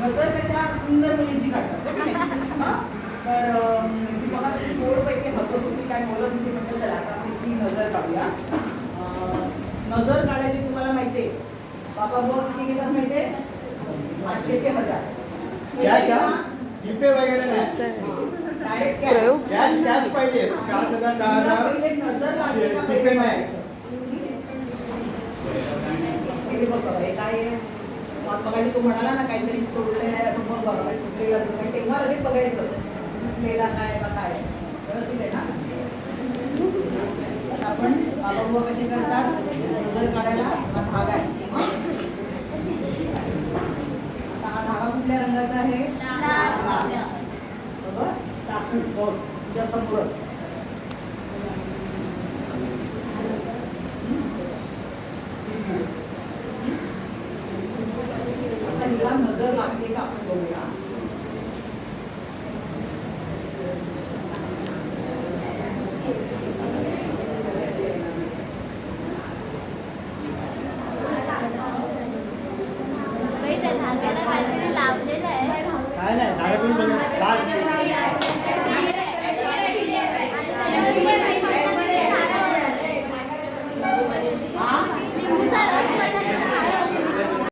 नजर कशा सुंदर मुलींची काढतात. हो? हा? तर ती कशी गोडपैकी हसत होती काय बोलत होती म्हटलं चला आता आपण तिची नजर काढूया. नजर काढायची तुम्हाला माहितीये बाबा बघ किती घेतात माहितीये पाचशे ते हजार. कॅश जीपे वगैरे नाही. कॅश प्रयोग. कॅश कॅश पाहिजे. पाच हजार दहा हजार. पहिले नजर लागली का जीपे नाही. काय आहे? मग तू म्हणाला ना काहीतरी तोडलेलं आहे असं बघ बाबा काही तुटलेलं. पण तेव्हा लगेच बघायचं तुटलेला काय का काय व्यवस्थित आहे ना? आपण बाबा कशी करतात? नजर काढायला हा धागा आहे. हं? आता हा धागा कुठल्या रंगाचा आहे. बरोबर? साखर गोड तुझ्या समोरच. बाई, त्या धाग्याला काहीतरी लावलेलं आहे काय नाही धागा तुम्ही बघा. लाल